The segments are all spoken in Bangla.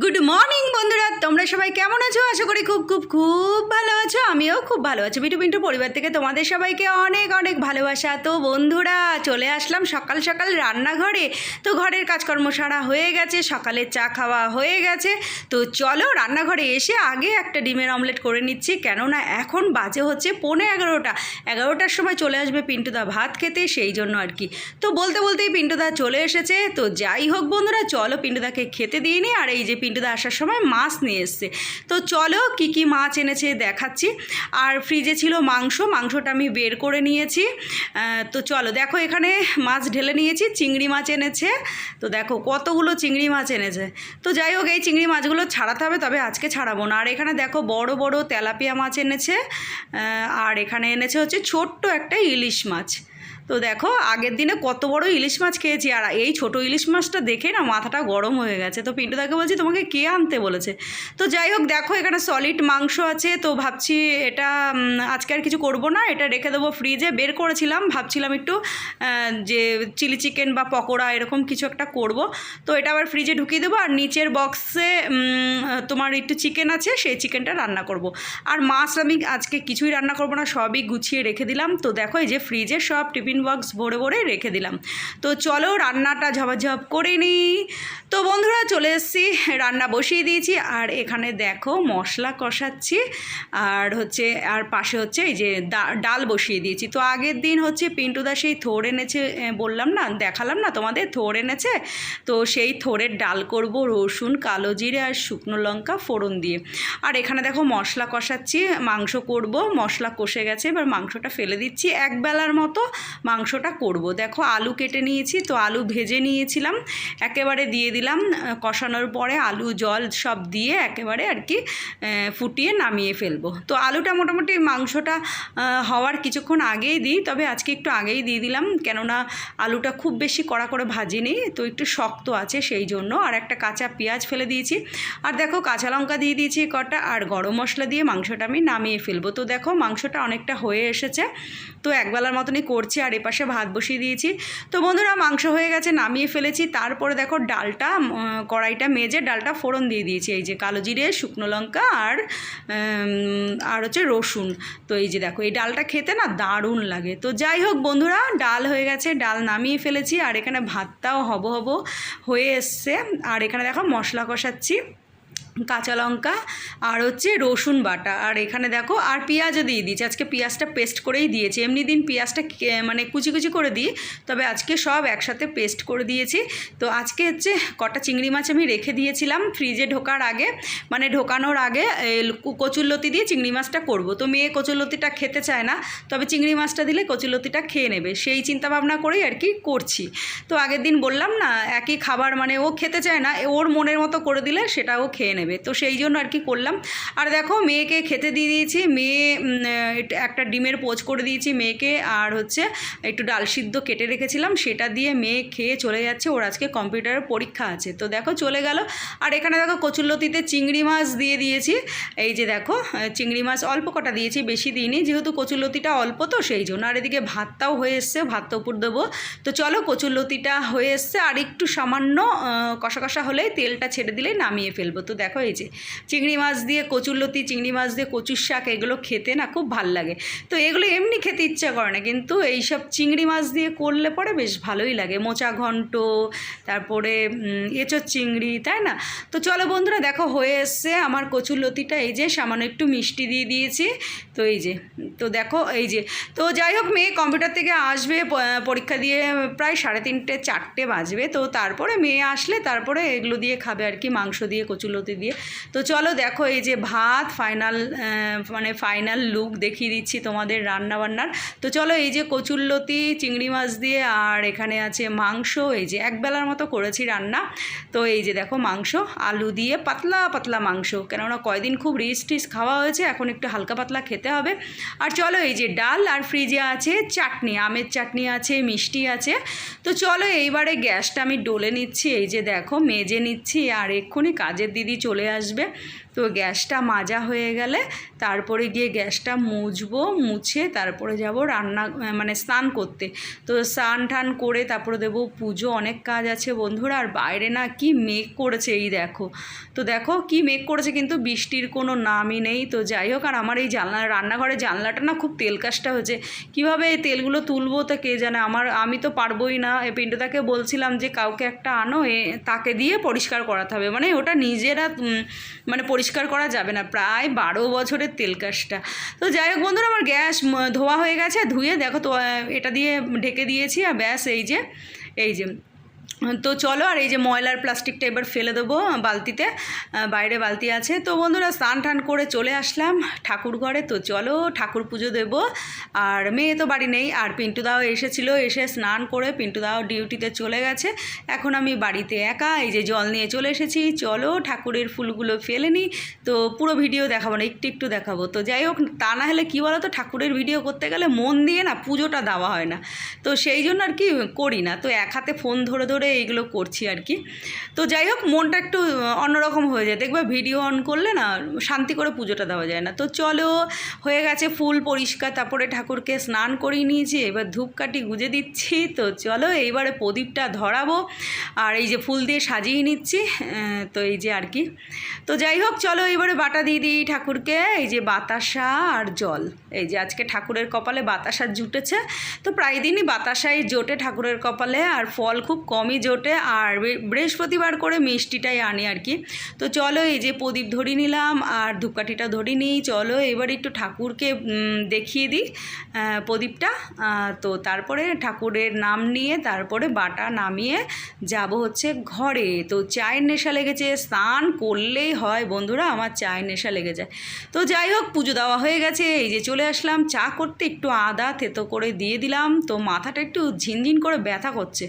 গুড মর্নিং বন্ধুরা। তোমরা সবাই কেমন আছো? আশা করি খুব খুব খুব ভালো আছো। আমিও খুব ভালো আছি। বিটু পিন্টু পরিবার থেকে তোমাদের সবাইকে অনেক অনেক ভালোবাসা। তো বন্ধুরা, চলে আসলাম সকাল সকাল রান্নাঘরে। তো ঘরের কাজকর্ম সারা হয়ে গেছে, সকালের চা খাওয়া হয়ে গেছে। তো চলো রান্নাঘরে এসে আগে একটা ডিমের অমলেট করে নিচ্ছি। কেননা এখন বাজে হচ্ছে পৌনে এগারোটা। এগারোটার সময় চলে আসবে পিন্টুদা ভাত খেতে, সেই জন্য আর কি। তো বলতে, বলতেই পিন্টুদা চলে এসেছে। তো যাই হোক বন্ধুরা, চলো পিন্টুদাকে খেতে দিয়ে নি। আর এই যে পিন্টুদা আসার সময় মাছ নিয়ে এসছে। তো চলো কি কি মাছ এনেছে দেখাচ্ছি। আর ফ্রিজে ছিল মাংস, মাংসটা আমি বের করে নিয়েছি। তো চলো দেখো এখানে মাছ ঢেলে নিয়েছি, চিংড়ি মাছ এনেছে। তো দেখো কতগুলো চিংড়ি মাছ এনেছে। তো যাই হোক, এই চিংড়ি মাছগুলো ছাড়াতে হবে, তবে আজকে ছাড়াবো না। আর এখানে দেখো বড় বড় তেলাপিয়া মাছ এনেছে। আর এখানে এনেছে হচ্ছে ছোট্ট একটা ইলিশ মাছ। তো দেখো, আগের দিনে কত বড় ইলিশ মাছ খেয়েছি, আর এই ছোট ইলিশ মাছটা দেখে না মাথাটা গরম হয়ে গেছে। তো পিন্টুদাকে বলছি, তোমাকে কে আনতে বলেছে? তো যাই হোক, দেখো, এখানে সলিড মাংস আছে, তো ভাবছি এটা আজকে আর কিছু করব না, এটা রেখে দেবো ফ্রিজে বের করেছিলাম, ভাবছিলাম একটু যে চিলি চিকেন বা পকোড়া এরকম কিছু একটা করব। তো এটা আবার ফ্রিজে ঢুকিয়ে দেবো, আর নিচের বক্সে তোমার একটু চিকেন আছে, সেই চিকেনটা রান্না করব। আর মাছ আমি আজকে কিছুই রান্না করব না, সবই গুছিয়ে রেখে দিলাম। তো দেখো, এই যে ফ্রিজে সব টিফিন বক্স ভরে ভরে রেখে দিলাম। তো চলো রান্নাটা ঝপাঝপ করে নিই। তো বন্ধুরা চলে এসেছি, রান্না বসিয়ে দিয়েছি। আর এখানে দেখো মশলা কষাচ্ছি। আর হচ্ছে, আর পাশে হচ্ছে এই যে ডাল বসিয়ে দিয়েছি। তো আগের দিন হচ্ছে পিন্টুদা সেই থোড় এনেছে বললাম না, দেখালাম না তোমাদের? থোড় এনেছে। তো সেই থোড়ের ডাল করব রসুন, কালো জিরে আর শুকনো লঙ্কা ফোড়ন দিয়ে। আর এখানে দেখো মশলা কষাচ্ছি, মাংস করব, মশলা কষে গেছে, এবার মাংসটা ফেলে দিচ্ছি। এক বেলার মতো মাংসটা করব। দেখো আলু কেটে নিয়েছি, তো আলু ভেজে নিয়েছিলাম। একেবারে দিয়ে দিলাম কষানোর পরে আলু, জল সব দিয়ে একেবারে আর কি ফুটিয়ে নামিয়ে ফেলব। তো আলুটা মোটামুটি মাংসটা হওয়ার কিছুক্ষণ আগেই দিই, তবে আজকে একটু আগেই দিয়ে দিলাম, কেননা আলুটা খুব বেশি কড়া করে ভাজিনি, তো একটু শক্ত আছে সেই জন্য। আর একটা কাঁচা পেঁয়াজ ফেলে দিয়েছি। আর দেখো কাঁচা লঙ্কা দিয়ে দিয়েছি কটা, আর গরম মশলা দিয়ে মাংসটা আমি নামিয়ে ফেলব। তো দেখো মাংসটা অনেকটা হয়ে এসেছে, তো একবেলার মতনই করছি, আর এপাশে ভাত বসিয়ে দিয়েছি। তো বন্ধুরা, মাংস হয়ে গেছে, নামিয়ে ফেলেছি। তারপরে দেখো ডালটা কড়াইটা মেজে ডালটা ফোড়ন দিয়ে দিয়েছি। এই যে কালো জিরে, শুকনো লঙ্কা আর আর হচ্ছে রসুন। তো এই যে দেখো, এই ডালটা খেতে না দারুণ লাগে। তো যাই হোক বন্ধুরা, ডাল হয়ে গেছে, ডাল নামিয়ে ফেলেছি। আর এখানে ভাতটাও হব হব হয়ে এসছে। আর এখানে দেখো মশলা কষাচ্ছি। কাঁচা লঙ্কা আর হচ্ছে রসুন বাটা। আর এখানে দেখো, আর পেঁয়াজও দিয়ে দিয়েছি। আজকে পেঁয়াজটা পেস্ট করেই দিয়েছি। এমনি দিন পেঁয়াজটা মানে কুচি কুচি করে দিই, তবে আজকে সব একসাথে পেস্ট করে দিয়েছি। তো আজকে হচ্ছে কটা চিংড়ি মাছ আমি রেখে দিয়েছিলাম ফ্রিজে ঢোকার আগে। মানে ঢোকানোর আগে কচুরলতি দিয়ে চিংড়ি মাছটা করব। তো মেয়ে কচুরলতিটা খেতে চায় না, তবে চিংড়ি মাছটা দিলে কচুরলতিটা খেয়ে নেবে। সেই চিন্তা ভাবনা করেই আর কি করছি। তো আগের দিন বললাম না, একই খাবার মানে ও খেতে চায় না ওর মনের মতো করে দিলে সেটা ও খেয়ে নেবে। তো সেই জন্য আর কি করলাম। আর দেখো মেয়েকে খেতে দিয়ে দিয়েছি। মেয়ে একটা ডিমের পোচ করে দিয়েছি মেয়েকে। আর হচ্ছে একটু ডাল সিদ্ধ কেটে রেখেছিলাম। সেটা দিয়ে মেয়ে খেয়ে চলে যাচ্ছে। ওর আজকে কম্পিউটারের পরীক্ষা আছে। তো দেখো চলে গেল। আর এখানে দেখো কচুরলতিতে চিংড়ি মাছ দিয়ে দিয়েছি। এই যে দেখো চিংড়ি মাছ অল্প কটা দিয়েছি, বেশি দিইনি। যেহেতু কচুরলতিটা অল্প, তো সেই জন্য। আর এদিকে ভাতটাও হয়ে এসছে। ভাতটা উপর দেবো। তো চলো কচুরলতিটা হয়ে এসছে। আর একটু সামান্য কষা কষা হলেই তেলটা ছেড়ে দিলেই নামিয়ে ফেলব। তো দেখো এই যে চিংড়ি মাছ দিয়ে কচুরলতি চিংড়ি মাছ দিয়ে কচুর শাক, এগুলো খেতে না খুব ভালো লাগে। তো এগুলো এমনি খেতে ইচ্ছা করে না, কিন্তু এইসব চিংড়ি মাছ দিয়ে করলে পরে বেশ ভালোই লাগে। মোচা ঘন্ট, তারপরে এঁচোর চিংড়ি, তাই না? তো চলো বন্ধুরা, দেখো হয়ে এসছে আমার কচুরলতিটা এই যে সামান্য একটু মিষ্টি দিয়ে দিয়েছি। তো এই যে, তো দেখো এই যে, তো যাই হোক মেয়ে কম্পিউটার থেকে আসবে পরীক্ষা দিয়ে প্রায় সাড়ে তিনটে, চারটে বাজবে। তো তারপরে মেয়ে আসলে তারপরে এগুলো দিয়ে খাবে আর কি, মাংস দিয়ে কচুরলতি দিয়ে। তো চলো দেখো এই যে ভাত ফাইনাল মানে ফাইনাল লুক দেখিয়ে দিচ্ছি তোমাদের রান্না বান্নার তো চলো এই যে কচুরলতি, চিংড়ি মাছ দিয়ে, আর এখানে আছে মাংস। এই যে একবেলার মতো করেছি রান্না। তো এই যে দেখো মাংস, আলু দিয়ে পাতলা পাতলা মাংস। কেননা কয়দিন খুব রিচ টিচ খাওয়া হয়েছে, এখন একটু হালকা পাতলা খেতে হবে। আর চলো এই যে ডাল, আর ফ্রিজে আছে চাটনি, আমের চাটনি আছে, মিষ্টি আছে। তো চলো এইবারে গ্যাসটা আমি ডলে নিচ্ছি, এই যে দেখো মেজে নিচ্ছি, আর এক্ষুনি কাজের দিদি চলে চলে আসবে। তো গ্যাসটা মাজা হয়ে গেলে তারপরে গিয়ে গ্যাসটা মুছবো, মুছে তারপরে যাব রান্না মানে স্নান করতে। তো স্নান টান করে তারপরে দেবো পুজো, অনেক কাজ আছে বন্ধুরা, আর বাইরে না কি মেঘ করেছে এই দেখো। তো দেখো কি মেঘ করেছে কিন্তু বৃষ্টির কোনো নামই নেই। তো যাই হোক, আর আমার এই জানলা, রান্নাঘরের জানলাটা না খুব তেল কাজটা হয়েছে। কীভাবে এই তেলগুলো তুলবো তা কে জানে? আমার, আমি তো পারবোই না। পিন্টুদাকে বলছিলাম যে, কাউকে একটা আনো তাকে দিয়ে পরিষ্কার করাতে হবে। মানে ওটা নিজেরা মানে পরিষ্কার করা যাবে না। প্রায় বারো বছরের তেল কাজটা। তো যাই হোক বন্ধুরা, আমার গ্যাস ধোয়া হয়ে গেছে, ধুয়ে দেখো তো এটা দিয়ে ঢেকে দিয়েছি, আর ব্যাস এই যে এই যে। তো চলো আর এই যে ময়লার প্লাস্টিকটা এবার ফেলে দেবো বালতিতে। বাইরে বালতি আছে। তো বন্ধুরা স্নান টান করে চলে আসলাম ঠাকুর ঘরে। তো চলো ঠাকুর পুজো দেবো। আর মেয়ে তো বাড়ি নেই, আর পিন্টুদাও এসেছিল। এসে স্নান করে পিন্টুদাও ডিউটিতে চলে গেছে। এখন আমি বাড়িতে একা, এই যে জল নিয়ে চলে এসেছি। চলো ঠাকুরের ফুলগুলো ফেলে নিই। তো পুরো ভিডিও দেখাবো না, একটু একটু দেখাবো। তো যাই হোক, তা না হলে কী বলো তো ঠাকুরের ভিডিও করতে গেলে মন দিয়ে না পুজোটা দেওয়া হয় না। তো সেই জন্য আর কি করি না। তো এক হাতে ফোন ধরে ধরে এইগুলো করছি আর কি। তো যাই হোক, মনটা একটু অন্যরকম হয়ে যায়। দেখবে ভিডিও অন করলে না, শান্তি করে পুজোটা দেওয়া যায় না। তো চলো, হয়ে গেছে ফুল পরিষ্কার, তারপরে ঠাকুরকে স্নান করিয়ে নিয়েছি, এবার ধূপকাঠি গুজে দিচ্ছি। তো চলো, এইবারে প্রদীপটা ধরাবো। আর এই যে ফুল দিয়ে সাজিয়ে নিচ্ছি তো এই যে আর কি। তো যাই হোক, চলো এবারে বাটা দিয়ে দিই ঠাকুরকে, এই যে বাতাসা আর জল। এই যে আজকে ঠাকুরের কপালে বাতাসা জুটেছে। তো প্রায় দিনই বাতাসাই জোটে ঠাকুরের কপালে, আর ফল খুব কমই জোটে আর বৃহস্পতিবার করে মিষ্টিটাই আনি আর কি। তো চলো এই যে প্রদীপ ধরে নিলাম আর ধূপকাঠিটা ধরে নিই। চলো এবার একটু ঠাকুরকে দেখিয়ে দিই প্রদীপটা। তো তারপরে ঠাকুরের নাম নিয়ে তারপরে বাটা নামিয়ে যাব হচ্ছে ঘরে। তো চায়ের নেশা লেগেছে, স্নান করলেই হয় বন্ধুরা, আমার চায়ের নেশা লেগে যায়। তো যাই হোক, পুজো দেওয়া হয়ে গেছে। এই যে চলে আসলাম, চা করতে একটু আদা থেতো করে দিয়ে দিলাম। তো মাথাটা একটু ঝিনঝিন করে ব্যথা করছে।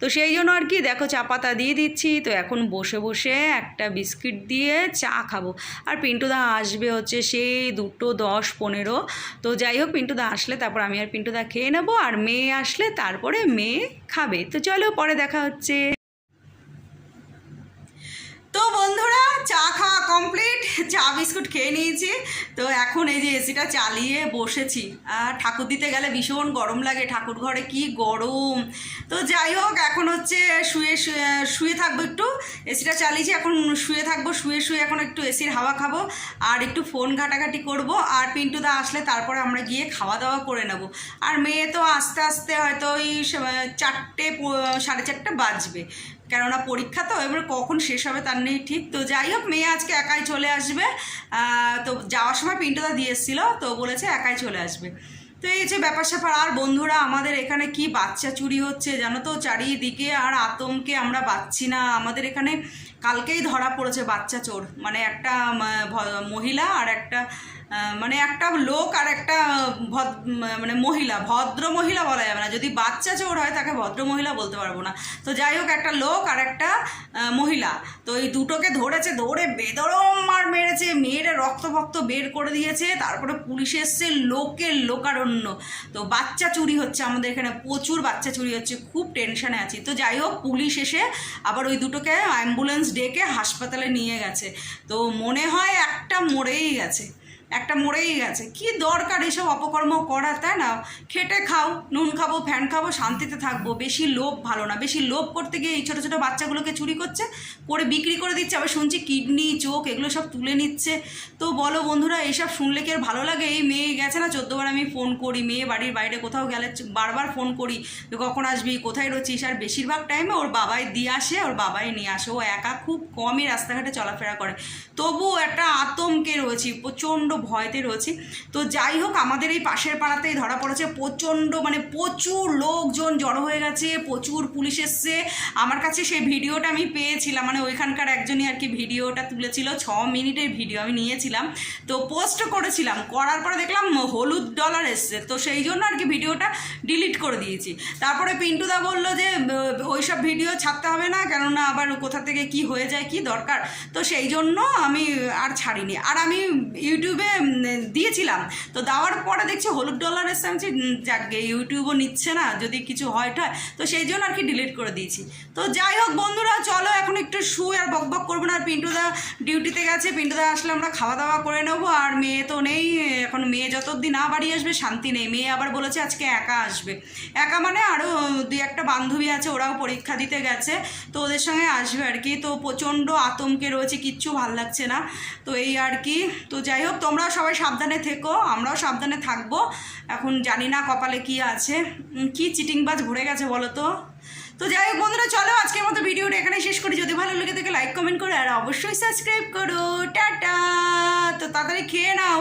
তো সেই জন্য আর কি? দেখো, চা পাতা দিয়ে দিচ্ছি। তো এখন বসে বসে একটা বিস্কিট দিয়ে চা খাব। আর পিন্টুদা আসবে হচ্ছে সেই দুটো দশ পনেরো। তো যাই হোক, পিন্টুদা আসলে তারপর আমি আর পিন্টুদা খেয়ে নেব। আর মেয়ে আসলে তারপরে মেয়ে খাবে। তো চলো, পরে দেখা হচ্ছে। তো বন্ধুরা, চা খাওয়া কমপ্লিট চা বিস্কুট খেয়ে নিয়েছি। তো এখন এই যে এসিটা চালিয়ে বসেছি। আর ঠাকুর দিতে গেলে ভীষণ গরম লাগে, ঠাকুর ঘরে কি গরম। তো যাই হোক, এখন হচ্ছে শুয়ে শুয়ে থাকব একটু। এসিটা চালিয়েছি, এখন শুয়ে থাকব, শুয়ে শুয়ে এখন একটু এসির হাওয়া খাব। আর একটু ফোন ঘাটাঘাটি করব, আর পিন্টুদা আসলে তারপরে আমরা গিয়ে খাওয়া দাওয়া করে নেব। আর মেয়ে তো আস্তে আস্তে হয়তো ওই চারটে সাড়ে চারটে বাজবে। কেননা পরীক্ষা তো এবার কখন শেষ হবে তার নেই ঠিক। তো যাই হোক, মেয়ে আজকে একাই চলে আসবে। তো যাওয়ার সময় পিন্টুদা দিয়ে এসেছিল, তো বলেছে একাই চলে আসবে। তো এই যে ব্যাপার স্যাপার, আর বন্ধুরা, আমাদের এখানে কি বাচ্চা চুরি হচ্ছে জানো তো? চারিদিকে আর আতঙ্কে আমরা বাচ্ছি না। আমাদের এখানে কালকেই ধরা পড়েছে বাচ্চা চোর। মানে একটা মহিলা আর একটা মানে একটা লোক আর একটা ভদ- মানে মহিলা, ভদ্র মহিলা বলা যাবে না। যদি বাচ্চা চোর হয়, তাকে ভদ্র মহিলা বলতে পারব না। তো যাই হোক, একটা লোক আর একটা মহিলা। তো এই দুটোকে ধরেছে, ধরে বেদরম মার মেরেছে, মেয়েরা রক্ত ফক্ত বের করে দিয়েছে, তারপরে পুলিশ এসছে, লোকের লোকারণ্য। তো বাচ্চা চুরি হচ্ছে আমাদের এখানে, প্রচুর বাচ্চা চুরি হচ্ছে, খুব টেনশনে আছি। তো যাই হোক, পুলিশ এসে আবার ওই দুটোকে অ্যাম্বুলেন্স ডেকে হাসপাতালে নিয়ে গেছে। তো মনে হয় একটা মরেই গেছে। একটা মরেই গেছে। কি দরকার এসব অপকর্ম করা, তাই না? খেটে খাও, নুন খাব, ফ্যান খাব, শান্তিতে থাকব। বেশি লোভ ভালো না। বেশি লোভ করতে গিয়ে এই ছোটো ছোটো বাচ্চাগুলোকে চুরি করছে, করে বিক্রি করে দিচ্ছে, আবার শুনছি কিডনি, চোখ এগুলো সব তুলে নিচ্ছে। তো বলো বন্ধুরা, এইসব শুনলে কি আর ভালো লাগে? এই মেয়ে গেছে না চোদ্দোবার আমি ফোন করি, মেয়ে বাড়ির বাইরে কোথাও গেলে বারবার ফোন করি কখন আসবি, কোথায় রয়েছিস? আর বেশিরভাগ টাইমে ওর বাবাই দিয়ে আসে, ওর বাবাই নিয়ে আসে। ও একা খুব কমই রাস্তাঘাটে চলাফেরা করে। তবু একটা আতঙ্কে রয়েছি, প্রচণ্ড ভয়তে রয়েছি। তো যাই হোক, আমাদের এই পাশের পাড়াতেই ধরা পড়েছে। প্রচণ্ড মানে প্রচুর লোকজন জড়ো হয়ে গেছে, প্রচুর পুলিশ এসছে। আমার কাছে সেই ভিডিওটা আমি পেয়েছিলাম মানে ওইখানকার একজনই আর কি ভিডিওটা তুলেছিল, ছ মিনিটের ভিডিও আমি নিয়েছিলাম। তো পোস্ট করেছিলাম, করার পরে দেখলাম হলুদ ডলার এসছে। তো সেই জন্য আর কি ভিডিওটা ডিলিট করে দিয়েছি। তারপরে পিন্টুদা বলল যে ওই সব ভিডিও ছাড়তে হবে না, কেননা আবার কোথা থেকে কি হয়ে যায়, কি দরকার? তো সেই জন্য আমি আর ছাড়িনি। আর আমি ইউটিউবে দিয়েছিলাম। তো দেওয়ার পরে দেখছি হলুদ ডলার এসে আমি যাকগে ইউটিউবও নিচ্ছে না, যদি কিছু হয় টয় তো সেই জন্য আর কি ডিলিট করে দিয়েছি। তো যাই হোক বন্ধুরা, চলো এখন একটু শুই আর বক বক করব না। আর পিন্টুদা ডিউটিতে গেছে পিন্টুদা আসলে আমরা খাওয়া দাওয়া করে নেব। আর মেয়ে তো নেই, এখন মেয়ে যতদিন না বাড়ি আসবে, শান্তি নেই। মেয়ে আবার বলেছে আজকে একা আসবে। একা মানে আরও দুই একটা বান্ধবী আছে, ওরাও পরীক্ষা দিতে গেছে, তো ওদের সঙ্গে আসবে আর কি। তো প্রচণ্ড আতঙ্কে রয়েছে, কিচ্ছু ভালো লাগছে না। তো এই আর কি। তো যাই হোক তোমরাও সবাই সাবধানে থেকো, আমরাও সাবধানে থাকব। এখন জানি না কপালে কি আছে। কি চিটিংবাজ ঘুরে গেছে বলো তো? তো যাই হোক বন্ধুরা, চলো আজকের মতো ভিডিওটা এখানে শেষ করি। যদি ভালো লেগে থাকে লাইক কমেন্ট করো, আর অবশ্যই সাবস্ক্রাইব করো। টাটা! তো তাড়াতাড়ি খেয়ে নাও।